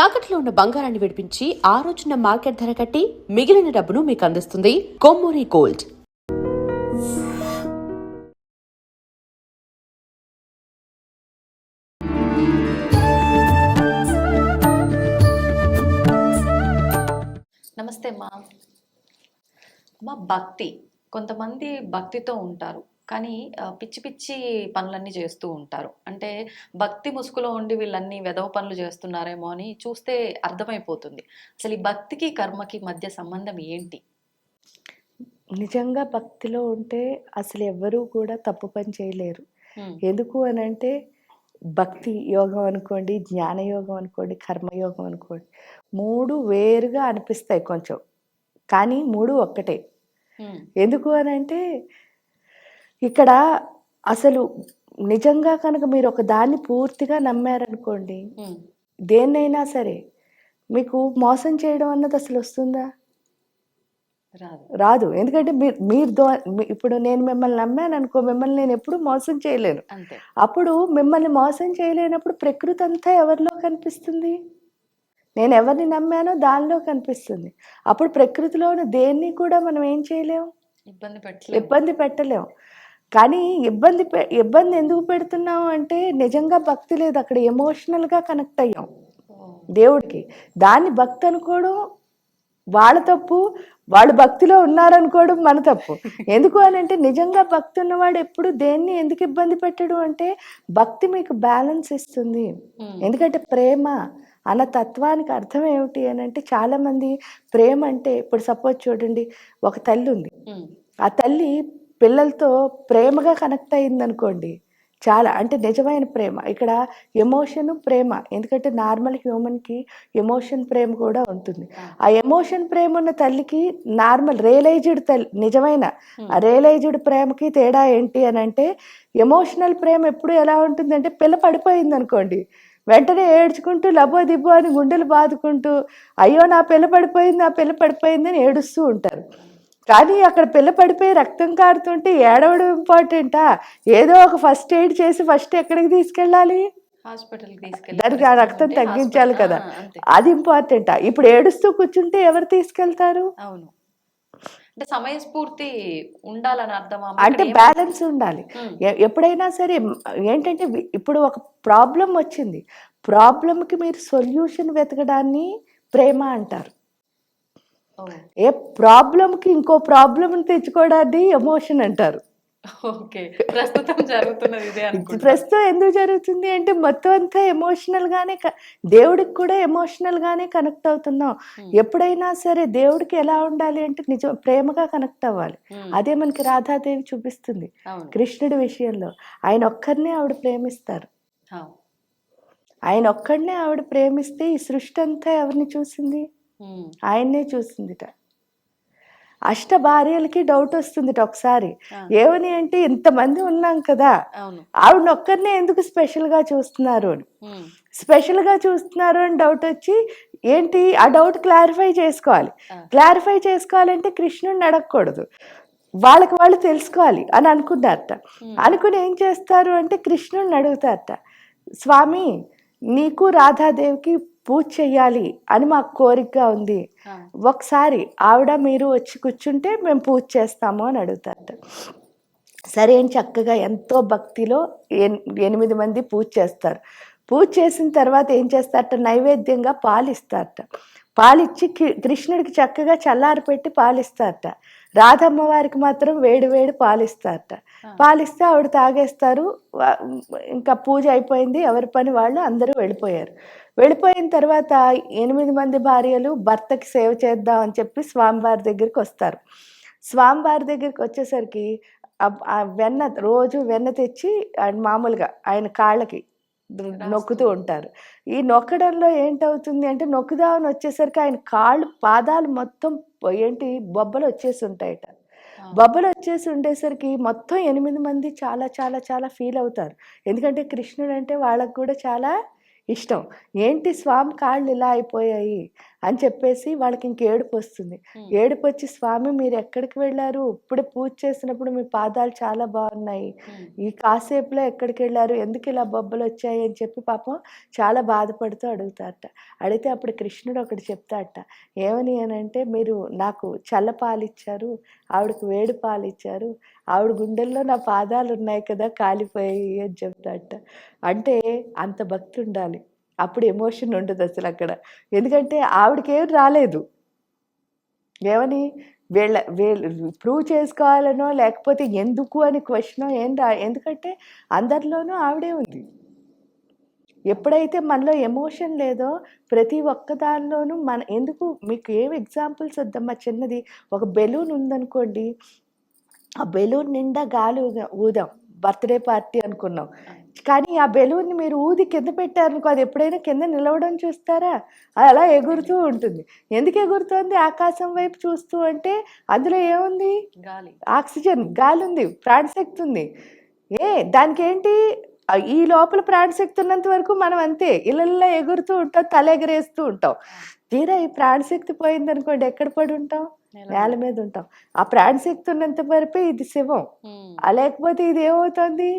తాకట్లో ఉన్న బంగారాన్ని విడిపించి ఆ రోజున మార్కెట్ ధర కట్టి మిగిలిన డబ్బును మీకు అందిస్తుంది కొమ్మూరి గోల్డ్. నమస్తే మా. అమ్మా భక్తి. కొంతమంది భక్తితో ఉంటారు. కానీ పిచ్చి పిచ్చి పనులన్నీ చేస్తూ ఉంటారు. అంటే భక్తి ముసుగులో ఉండి వీళ్ళన్నీ వెధవ పనులు చేస్తున్నారేమో అని చూస్తే అర్థమైపోతుంది. అసలు ఈ భక్తికి కర్మకి మధ్య సంబంధం ఏంటి? నిజంగా భక్తిలో ఉంటే అసలు ఎవ్వరూ కూడా తప్పు పని చేయలేరు. ఎందుకు అని అంటే భక్తి యోగం అనుకోండి జ్ఞాన యోగం అనుకోండి కర్మయోగం అనుకోండి మూడు వేరుగా అనిపిస్తాయి కొంచెం. కానీ మూడు ఒక్కటే. ఎందుకు అని అంటే ఇక్కడ అసలు నిజంగా కనుక మీరు ఒక దాన్ని పూర్తిగా నమ్మారనుకోండి దేన్నైనా సరే మీకు మోసం చేయడం అన్నది అసలు వస్తుందా? రాదు. రాదు. ఎందుకంటే మీరు మీరు దో ఇప్పుడు నేను మిమ్మల్ని నమ్మాను అనుకో మిమ్మల్ని నేను ఎప్పుడు మోసం చేయలేను. అప్పుడు మిమ్మల్ని మోసం చేయలేనప్పుడు ప్రకృతి అంతా ఎవరిలో కనిపిస్తుంది? నేను ఎవరిని నమ్మానో దానిలో కనిపిస్తుంది. అప్పుడు ప్రకృతిలోని దేన్ని కూడా మనం ఏం చేయలేం? ఇబ్బంది పెట్టలేదు ఇబ్బంది పెట్టలేం. కానీ ఇబ్బంది ఇబ్బంది ఎందుకు పెడుతున్నాం అంటే నిజంగా భక్తి లేదు. అక్కడ ఎమోషనల్గా కనెక్ట్ అయ్యాం. దేవుడికి దాన్ని భక్తి అనుకోవడం వాళ్ళ తప్పు వాళ్ళు భక్తిలో ఉన్నారనుకోవడం మన తప్పు. ఎందుకు అని అంటే నిజంగా భక్తి ఉన్నవాడు ఎప్పుడు దేన్ని ఎందుకు ఇబ్బంది పెట్టడు అంటే భక్తి మీకు బ్యాలెన్స్ ఇస్తుంది. ఎందుకంటే ప్రేమ అన్న తత్వానికి అర్థం ఏమిటి అని అంటే చాలామంది ప్రేమ అంటే ఇప్పుడు సపోజ్ చూడండి ఒక తల్లి ఉంది. ఆ తల్లి పిల్లలతో ప్రేమగా కనెక్ట్ అయింది అనుకోండి చాలా అంటే నిజమైన ప్రేమ. ఇక్కడ ఎమోషన్ ప్రేమ ఎందుకంటే నార్మల్ హ్యూమన్కి ఎమోషన్ ప్రేమ కూడా ఉంటుంది. ఆ. ఎమోషన్ ప్రేమ ఉన్న తల్లికి నార్మల్ రియలైజ్డ్ తల్లి నిజమైన ఆ రియలైజ్డ్ ప్రేమకి తేడా ఏంటి అని అంటే ఎమోషనల్ ప్రేమ ఎప్పుడు ఎలా ఉంటుందంటే పిల్ల పడిపోయింది అనుకోండి వెంటనే ఏడ్చుకుంటూ లబో దిబ్బో అని గుండెలు బాదుకుంటూ అయ్యో నా పిల్ల పడిపోయింది నా పిల్ల పడిపోయింది అని ఏడుస్తూ ఉంటారు. కానీ అక్కడ పిల్ల పడిపోయి రక్తం కారుతుంటే ఏడవడం ఇంపార్టెంటా? ఏదో ఒక ఫస్ట్ ఎయిడ్ చేసి ఫస్ట్ ఎక్కడికి తీసుకెళ్ళాలి? దానికి ఆ రక్తం తగ్గించాలి కదా. అది ఇంపార్టెంటా? ఇప్పుడు ఏడుస్తూ కూర్చుంటే ఎవరు తీసుకెళ్తారు? అవును. అంటే సమయస్ఫూర్తి ఉండాలని అర్థమా అంటే బ్యాలెన్స్ ఉండాలి. ఎప్పుడైనా సరే ఏంటంటే ఇప్పుడు ఒక ప్రాబ్లం వచ్చింది. ప్రాబ్లంకి మీరు సొల్యూషన్ వెతకడాన్ని ప్రేమ అంటారు. ఏ ప్రాబ్లంకి ఇంకో ప్రాబ్లం తెచ్చుకోవడాన్ని ఎమోషన్ అంటారు. ప్రస్తుతం ఎందుకు జరుగుతుంది అంటే మొత్తం అంతా ఎమోషనల్ గానే దేవుడికి కూడా ఎమోషనల్ గానే కనెక్ట్ అవుతున్నాం. ఎప్పుడైనా సరే దేవుడికి ఎలా ఉండాలి అంటే నిజం ప్రేమగా కనెక్ట్ అవ్వాలి. అదే మనకి రాధాదేవి చూపిస్తుంది. కృష్ణుడి విషయంలో. ఆయన ఒక్కరినే ఆవిడ ప్రేమిస్తారు. ఆయన ఒక్కడినే ఆవిడ ప్రేమిస్తే ఈ సృష్టి అంతా ఎవరిని చూసింది? ఆయన్నే చూసిందిట అష్ట భార్యలకి డౌట్ వస్తుందిట ఒకసారి. ఏమని అంటే ఇంతమంది ఉన్నాం కదా. ఆవిడ ఒక్కరినే ఎందుకు స్పెషల్గా చూస్తున్నారు అని. స్పెషల్గా చూస్తున్నారు అని డౌట్ వచ్చి ఏంటి? ఆ డౌట్ క్లారిఫై చేసుకోవాలి. క్లారిఫై చేసుకోవాలంటే కృష్ణుడిని అడగకూడదు. వాళ్ళకి వాళ్ళు తెలుసుకోవాలి అని అనుకున్నారట. అనుకుని ఏం చేస్తారు అంటే కృష్ణుడిని అడుగుతారట. స్వామి నీకు రాధాదేవికి పూజ చెయ్యాలి అని మాకు కోరికగా ఉంది. ఒకసారి ఆవిడ మీరు వచ్చి కూర్చుంటే మేము పూజ చేస్తాము అని అడుగుతారట. సరే అని చక్కగా ఎంతో భక్తిలో ఎన్- ఎనిమిది మంది పూజ చేస్తారు. పూజ చేసిన తర్వాత ఏం చేస్తారట? నైవేద్యంగా పాలు ఇస్తారట పాలిచ్చి కృష్ణుడికి చక్కగా చల్లారి పెట్టి పాలిస్తారట. రాధమ్మ వారికి మాత్రం వేడి వేడి పాలిస్తారట. పాలిస్తే ఆవిడ తాగేస్తారు. ఇంకా పూజ అయిపోయింది. ఎవరి పని వాళ్ళు అందరూ వెళ్ళిపోయారు. వెళ్ళిపోయిన తర్వాత ఎనిమిది మంది భార్యలు భర్తకి సేవ చేద్దాం అని చెప్పి స్వామివారి దగ్గరికి వస్తారు. స్వామివారి దగ్గరికి వచ్చేసరికి వెన్న రోజు వెన్న తెచ్చి ఆయన మామూలుగా ఆయన కాళ్ళకి నొక్కుతూ ఉంటారు. ఈ నొక్కడంలో ఏంటవుతుంది అంటే నొక్కుదామని వచ్చేసరికి ఆయన కాళ్ళు పాదాలు మొత్తం ఏంటి బొబ్బలు వచ్చేసి ఉంటాయట. బొబ్బలు వచ్చేసి ఉండేసరికి మొత్తం ఎనిమిది మంది చాలా చాలా చాలా ఫీల్ అవుతారు. ఎందుకంటే కృష్ణుడు అంటే వాళ్ళకు కూడా చాలా ఇష్టం. ఏంటి స్వామి కాళ్ళు ఇలా అయిపోయాయి? అని చెప్పేసి వాళ్ళకి ఇంక ఏడుపు వస్తుంది. ఏడుపు వచ్చి స్వామి మీరు ఎక్కడికి వెళ్ళారు? ఇప్పుడే పూజ చేసినప్పుడు మీ పాదాలు చాలా బాగున్నాయి. ఈ కాసేపులో ఎక్కడికి వెళ్ళారు? ఎందుకు ఇలా బొబ్బలు వచ్చాయి? అని చెప్పి పాపం చాలా బాధపడుతూ అడుగుతారట. అడిగితే అప్పుడు కృష్ణుడు ఒకటి చెప్తాడట ఏమని అని అంటే మీరు నాకు చల్ల పాలు ఇచ్చారు ఆవిడకు వేడి పాలు ఇచ్చారు ఆవిడ గుండెల్లో నా పాదాలు ఉన్నాయి కదా కాలిపోయాయి అని చెప్తాడట అంటే అంత భక్తి ఉండాలి అప్పుడు ఎమోషన్ ఉండదు అసలు అక్కడ. ఎందుకంటే ఆవిడకి ఏం రాలేదు. ఏమని? వీళ్ళ వీళ్ళు ప్రూవ్ చేసుకోవాలనో లేకపోతే ఎందుకు అని క్వశ్చన్ ఏం రా ఎందుకంటే అందరిలోనూ ఆవిడే ఉంది. ఎప్పుడైతే మనలో ఎమోషన్ లేదో ప్రతి ఒక్క దానిలోనూ మన ఎందుకు? మీకు ఏం ఎగ్జాంపుల్స్ వద్దమ్మా చిన్నది. ఒక బెలూన్ ఉందనుకోండి. ఆ బెలూన్ నిండా గాలి ఊదాం. బర్త్డే పార్టీ అనుకున్నాం. కానీ ఆ బెలూన్ని మీరు ఊది కింద పెట్టారనుకో అది ఎప్పుడైనా కింద నిలవడం చూస్తారా? అది అలా ఎగురుతూ ఉంటుంది. ఎందుకు ఎగురుతుంది? ఆకాశం వైపు చూస్తూ అంటే అందులో ఏముంది? గాలి. ఆక్సిజన్. గాలి ఉంది. ప్రాణశక్తి ఉంది. ఏ దానికి ఏంటి ఈ లోపల ప్రాణశక్తి ఉన్నంత వరకు మనం అంతే. ఇళ్ళల్లో ఎగురుతూ ఉంటాం తల ఎగరేస్తూ ఉంటాం. తీరా ఈ ప్రాణశక్తి పోయింది అనుకోండి ఎక్కడ పడి ఉంటాం? నేల మీద. ఉంటాం ఆ ప్రాణశక్తి ఉన్నంత వరకే ఇది శివం. లేకపోతే ఇది ఏమవుతుంది?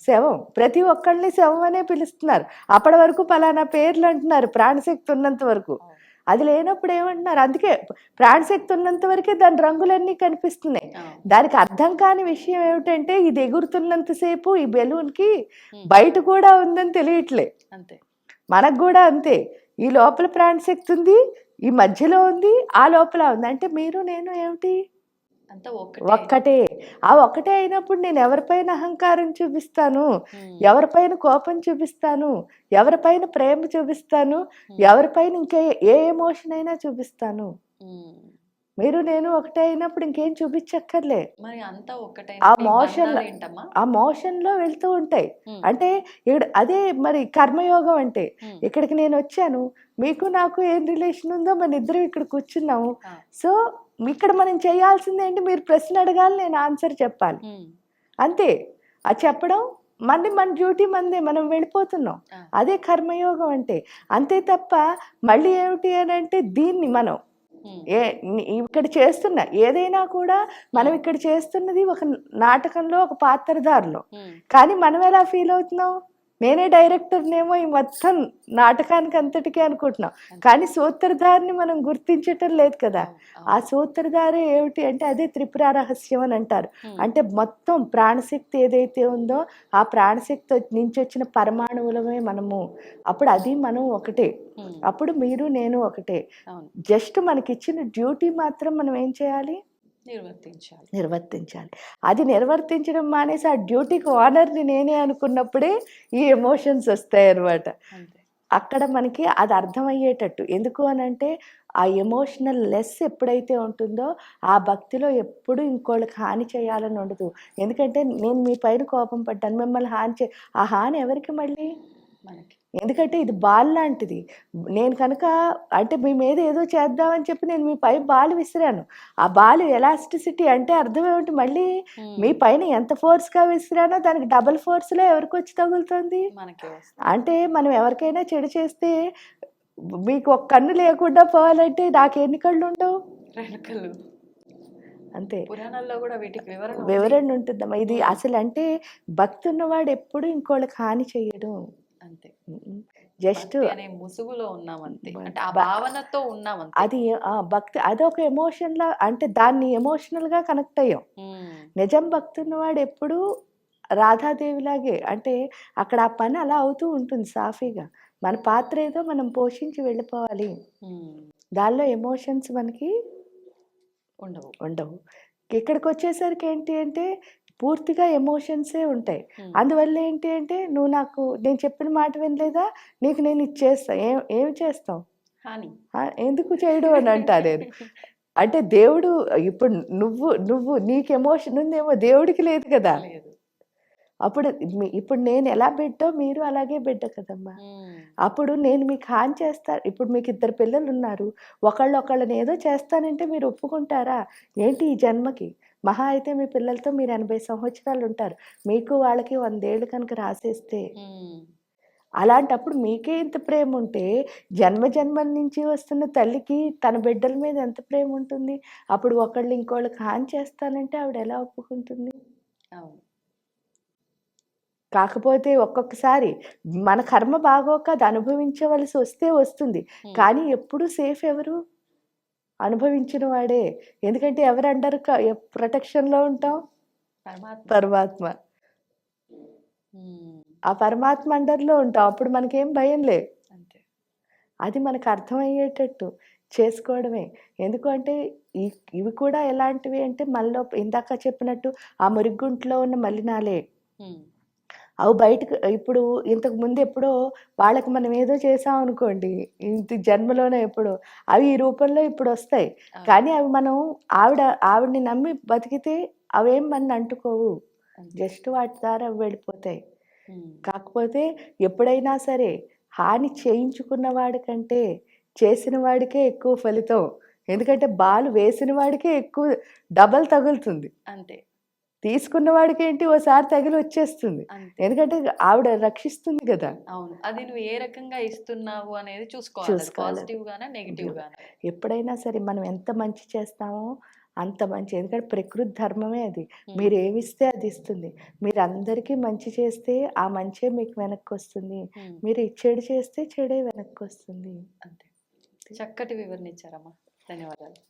శివ. ప్రతి ఒక్కళ్ళని శవం అనే పిలుస్తున్నారు. అప్పటి వరకు పలానా పేర్లు అంటున్నారు ప్రాణశక్తి ఉన్నంత వరకు. అది లేనప్పుడు ఏమంటున్నారు? అందుకే ప్రాణశక్తి ఉన్నంత వరకే దాని రంగులన్నీ కనిపిస్తున్నాయి. దానికి అర్థం కాని విషయం ఏమిటంటే ఇది ఎగురుతున్నంతసేపు ఈ బెలూన్కి Hmm. బయట కూడా ఉందని తెలియట్లే. అంతే. మనకు కూడా అంతే. ఈ లోపల ప్రాణశక్తి ఉంది ఈ మధ్యలో ఉంది ఆ లోపల ఉంది. అంటే మీరు నేను ఏమిటి? ఒక్కటే. ఆ ఒక్కటే అయినప్పుడు నేను ఎవరిపైన అహంకారం చూపిస్తాను? ఎవరిపైన కోపం చూపిస్తాను? ఎవరిపైన ప్రేమ చూపిస్తాను? ఎవరిపైన ఇంకే ఏ ఎమోషన్ అయినా చూపిస్తాను. మీరు నేను ఒకటే అయినప్పుడు ఇంకేం చూపించక్కర్లే. ఆ మోషన్ ఆ మోషన్లో వెళ్తూ ఉంటాయి. అంటే ఇక్కడ అదే మరి కర్మయోగం అంటే ఇక్కడికి నేను వచ్చాను మీకు నాకు ఏం రిలేషన్ ఉందో మన ఇద్దరం ఇక్కడ కూర్చున్నాము. ఆ, సో ఇక్కడ మనం చేయాల్సింది ఏంటి? మీరు ప్రశ్న అడగాలి నేను ఆన్సర్ చెప్పాలి. అంతే. అది చెప్పడం మళ్ళీ మన డ్యూటీ మందే మనం వెళ్ళిపోతున్నాం. ఆ. అదే కర్మయోగం అంటే. అంతే తప్ప మళ్ళీ ఏమిటి అని అంటే దీన్ని మనం ఏ ఇక్కడ చేస్తున్న ఏదైనా కూడా మనం ఇక్కడ చేస్తున్నది ఒక నాటకంలో ఒక పాత్రధారులో కానీ మనం ఎలా ఫీల్ అవుతున్నాం? నేనే డైరెక్టర్నేమో ఈ మొత్తం నాటకానికి అంతటికీ అనుకుంటున్నాం కానీ సూత్రధారిని మనం గుర్తించటం లేదు కదా. ఆ. సూత్రధారి ఏమిటి అంటే అదే త్రిపుర రహస్యం అని అంటారు. అంటే మొత్తం ప్రాణశక్తి ఏదైతే ఉందో ఆ ప్రాణశక్తి నుంచి వచ్చిన పరమాణువులమే మనము. అప్పుడు అది మనం ఒకటే. అప్పుడు మీరు నేను ఒకటే. జస్ట్ మనకిచ్చిన డ్యూటీ మాత్రం మనం ఏం చేయాలి? నిర్వర్తించాలి. నిర్వర్తించాలి. అది నిర్వర్తించడం మానేసి ఆ డ్యూటీకి ఓనర్ని నేనే అనుకున్నప్పుడే ఈ ఎమోషన్స్ వస్తాయి అన్నమాట అంతే. అక్కడ మనకి అది అర్థమయ్యేటట్టు. ఎందుకు అని అంటే ఆ ఎమోషనల్ లెస్ ఎప్పుడైతే ఉంటుందో ఆ భక్తిలో ఎప్పుడు ఇంకోళ్ళకి హాని చేయాలని ఉండదు. ఎందుకంటే నేను మీ పైన కోపం పడ్డాను. మిమ్మల్ని హాని చే ఆ హాని ఎవరికి మళ్ళీ? మనకి. ఎందుకంటే ఇది బాల్ లాంటిది. నేను కనుక అంటే మీ మీద ఏదో చేద్దామని చెప్పి నేను మీ పై బాల్ విసిరాను. ఆ బాల్ ఎలాస్టిసిటీ అంటే అర్థం ఏమిటి? మళ్ళీ మీ పైన ఎంత ఫోర్స్గా విసిరానో దానికి డబల్ ఫోర్స్లో ఎవరికి వచ్చి తగులుతుంది? అంటే మనం ఎవరికైనా చెడు చేస్తే మీకు ఒక కన్ను లేకుండా పోవాలంటే నాకు ఎన్ని కళ్ళు ఉండవు? రెండు కళ్ళు. అంతే. పురాణాల్లో కూడా వీటికి వివరణ ఉంటుందమ్మా. ఇది అసలు అంటే భక్తి ఉన్నవాడు ఎప్పుడు ఇంకోళ్ళకి హాని చెయ్యడు అంతే. జస్ట్ అనే ముసుగులో ఉన్నాం అంతే అంటే ఆ భావనతో ఉన్నాం అంతే అది ఆ భక్తి అదొక ఎమోషన్ లా అంటే దాన్ని ఎమోషనల్గా కనెక్ట్ అయ్యాం. నిజం భక్తి ఉన్నవాడు ఎప్పుడు రాధాదేవిలాగే అంటే అక్కడ ఆ పని అలా అవుతూ ఉంటుంది సాఫీగా. మన పాత్ర ఏదో మనం పోషించి వెళ్ళిపోవాలి. దానిలో ఎమోషన్స్ మనకి ఉండవు. ఉండవు. ఇక్కడికి వచ్చేసరికి ఏంటి అంటే పూర్తిగా ఎమోషన్సే ఉంటాయి. అందువల్ల ఏంటి అంటే నువ్వు నాకు నేను చెప్పిన మాట వినలేదా? నీకు నేను ఇచ్చేస్తా. ఏం ఏం చేస్తాం హాని. ఆ, ఎందుకు చేయడు అని అంటా నేను. అంటే దేవుడు ఇప్పుడు నువ్వు నువ్వు నీకు ఎమోషన్ ఉందేమో దేవుడికి లేదు కదా. అప్పుడు ఇప్పుడు నేను ఎలా బిడ్డో మీరు అలాగే బిడ్డ కదమ్మా. అప్పుడు నేను మీకు హాని చేస్తా ఇప్పుడు మీకు ఇద్దరు పిల్లలు ఉన్నారు ఒకళ్ళు ఒకళ్ళని ఏదో చేస్తానంటే మీరు ఒప్పుకుంటారా? ఏంటి ఈ జన్మకి? మహా అయితే మీ పిల్లలతో మీరు ఎనభై సంవత్సరాలు ఉంటారు మీకు వాళ్ళకి వందేళ్ళు కనుక రాసేస్తే అలాంటప్పుడు మీకే ఇంత ప్రేమ ఉంటే జన్మ జన్మల నుంచి వస్తున్న తల్లికి తన బిడ్డల మీద ఎంత ప్రేమ ఉంటుంది అప్పుడు ఒకళ్ళు ఇంకోళ్ళకి హాని చేస్తానంటే ఆవిడ ఎలా ఒప్పుకుంటుంది? అవును. కాకపోతే ఒక్కొక్కసారి మన కర్మ బాగోక అది అనుభవించవలసి వస్తే వస్తుంది. కానీ ఎప్పుడు సేఫ్ ఎవరు? అనుభవించిన వాడే. ఎందుకంటే ఎవరు అండర్ ప్రొటెక్షన్లో ఉంటాం? పరమాత్మ. ఆ పరమాత్మ అండర్లో ఉంటాం. అప్పుడు మనకేం భయం అంతే. అది మనకు అర్థమయ్యేటట్టు చేసుకోవడమే. ఎందుకంటే ఇవి కూడా ఎలాంటివి అంటే మనలో ఇందాక చెప్పినట్టు ఆ మురిగుంట్లో ఉన్న మలినాలే. అవి బయటకు ఇప్పుడు ఇంతకు ముందు ఎప్పుడో వాళ్ళకి మనం ఏదో చేసాం అనుకోండి ఇంత జన్మలోనే ఎప్పుడో అవి ఈ రూపంలో ఇప్పుడు వస్తాయి. కానీ అవి మనం ఆవిడ ఆవిడని నమ్మి బతికితే అవేం మన అంటుకోవు. జస్ట్ వాటి ద్వారా అవి వెళ్ళిపోతాయి. కాకపోతే ఎప్పుడైనా సరే హాని చేయించుకున్న వాడికంటే చేసిన వాడికే ఎక్కువ ఫలితం. ఎందుకంటే బాల్ వేసిన వాడికే ఎక్కువ డబల్ తగులుతుంది. అంతే. తీసుకున్న వాడికి ఏంటి ఓసారి తగిలి వచ్చేస్తుంది. ఎందుకంటే ఆవిడ రక్షిస్తుంది కదా. అవును. అది నువ్వు ఏ రకంగా ఇస్తున్నావు అనేది చూసుకోవాలి. చూసుకోవాలి. పాజిటివ్ గానా నెగిటివ్ గానా? ఎప్పుడైనా సరే మనం ఎంత మంచి చేస్తామో అంత మంచి. ఎందుకంటే ప్రకృతి ధర్మమే అది. మీరు ఏమిస్తే అది ఇస్తుంది. మీరు అందరికీ మంచి చేస్తే ఆ మంచే మీకు వెనక్కి వస్తుంది. మీరు చెడు చేస్తే చెడే వెనక్కి వస్తుంది. అంతే. చక్కటి వివరణ ఇచ్చారమ్మా. ధన్యవాదాలు.